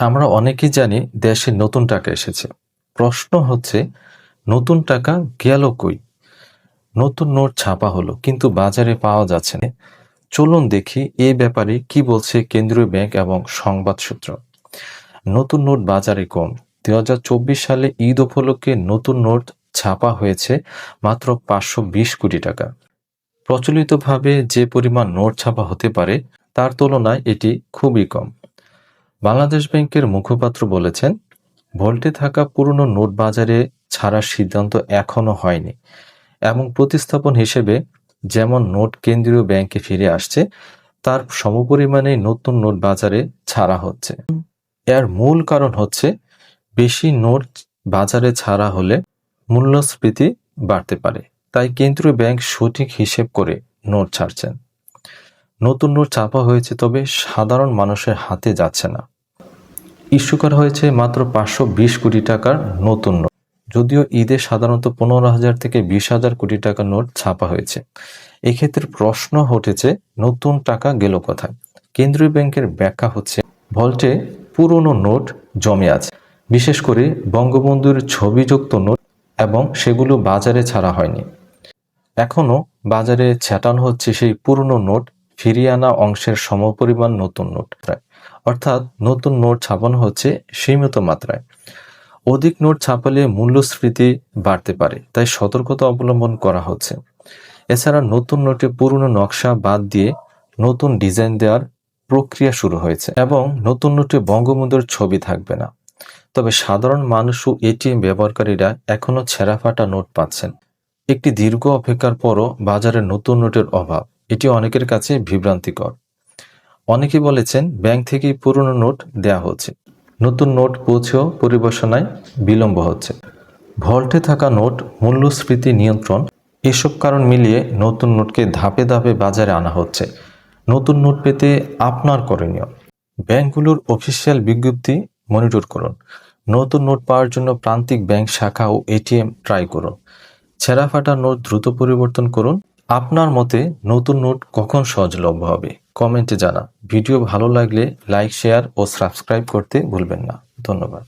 আমরা অনেকেই জানি দেশে নতুন টাকা এসেছে। প্রশ্ন হচ্ছে, নতুন টাকা গেল কই? নতুন নোট ছাপা হলো, কিন্তু বাজারে পাওয়া যাচ্ছে না। চলুন দেখি এ ব্যাপারে কি বলছে কেন্দ্রীয় ব্যাংক এবং সংবাদ সূত্র। নতুন নোট বাজারে কম। দু হাজার চব্বিশ সালে ঈদ উপলক্ষে নতুন নোট ছাপা হয়েছে মাত্র পাঁচশো বিশ কোটি টাকা। প্রচলিতভাবে যে পরিমাণ নোট ছাপা হতে পারে, তার তুলনায় এটি খুবই কম। বাংলাদেশ ব্যাংকের মুখপাত্র বলেছেন, ভোল্টে থাকা পুরনো নোট বাজারে ছাড়ার সিদ্ধান্ত এখনও হয়নি। এবং প্রতিস্থাপন হিসেবে যেমন নোট কেন্দ্রীয় ব্যাংকে ফিরে আসছে, তার সমপরিমাণে নতুন নোট বাজারে ছাড়া হচ্ছে। এর মূল কারণ হচ্ছে, বেশি নোট বাজারে ছাড়া হলে মূল্যস্ফীতি বাড়তে পারে। তাই কেন্দ্রীয় ব্যাংক সঠিক হিসেব করে নোট ছাড়ছেন। নতুন নোট চাপা হয়েছে, তবে সাধারণ মানুষের হাতে যাচ্ছে না। ইস্যু করা হয়েছে মাত্র পাঁচশো বিশ কোটি টাকার নতুন নোট যদিও ঈদে সাধারণত পনেরো হাজার থেকে বিশ হাজার কোটি টাকার নোট ছাপা হয়েছে। এক্ষেত্রে প্রশ্ন উঠেছে, নতুন টাকা গেল কোথায়? কেন্দ্রীয় ব্যাংকের ব্যাখ্যা হচ্ছে, ভল্টে পুরনো নোট জমে আছে। বিশেষ করে বঙ্গবন্ধুর ছবিযুক্ত নোট এবং সেগুলো বাজারে ছাড়া হয়নি। এখনও বাজারে ছাটানো হচ্ছে সেই পুরনো নোট ফিরিয়ে আনা অংশের সমপরিমাণ নতুন নোট অর্থাৎ নতুন নোট ছাপানো হচ্ছে সীমিত মাত্রায়। অধিক নোট ছাপালে মূল্যস্ফীতি বাড়তে পারে, তাই সতর্কতা অবলম্বন করা হচ্ছে। এছাড়া নতুন নোটে পুরনো নকশা বাদ দিয়ে নতুন ডিজাইন দেওয়ার প্রক্রিয়া শুরু হয়েছে এবং নতুন নোটে বঙ্গবন্ধুর ছবি থাকবে না। তবে সাধারণ মানুষ ও এটিএম ব্যবহারকারীরা এখনও ছেঁড়াফাটা নোট পাচ্ছেন। একটি দীর্ঘ অপেক্ষার পরও বাজারে নতুন নোটের অভাব। এটি অনেকের কাছে বিভ্রান্তিকর। অনেকে বলেছেন, ব্যাংক থেকে পুরনো নোট দেয়া হচ্ছে। নতুন নোট পৌঁছেও পরিবেশনায় বিলম্ব হচ্ছে। ভল্টে থাকা নোট, মূল্যস্ফীতি নিয়ন্ত্রণ, এসব কারণ মিলিয়ে নতুন নোটকে ধাপে ধাপে বাজারে আনা হচ্ছে। নতুন নোট পেতে আপনার করণীয়। ব্যাংকগুলোর অফিসিয়াল বিজ্ঞপ্তি মনিটর করুন। নতুন নোট পাওয়ার জন্য প্রান্তিক ব্যাংক শাখা ও এটিএম ট্রাই করুন। ছেঁড়া ফাটা নোট দ্রুত পরিবর্তন করুন আপনার মতে নতুন নোট কখন সহজলভ্য হবে? কমেন্টে জানা ভিডিও ভালো লাগলে লাইক, শেয়ার ও সাবস্ক্রাইব করতে ভুলবেন না। ধন্যবাদ।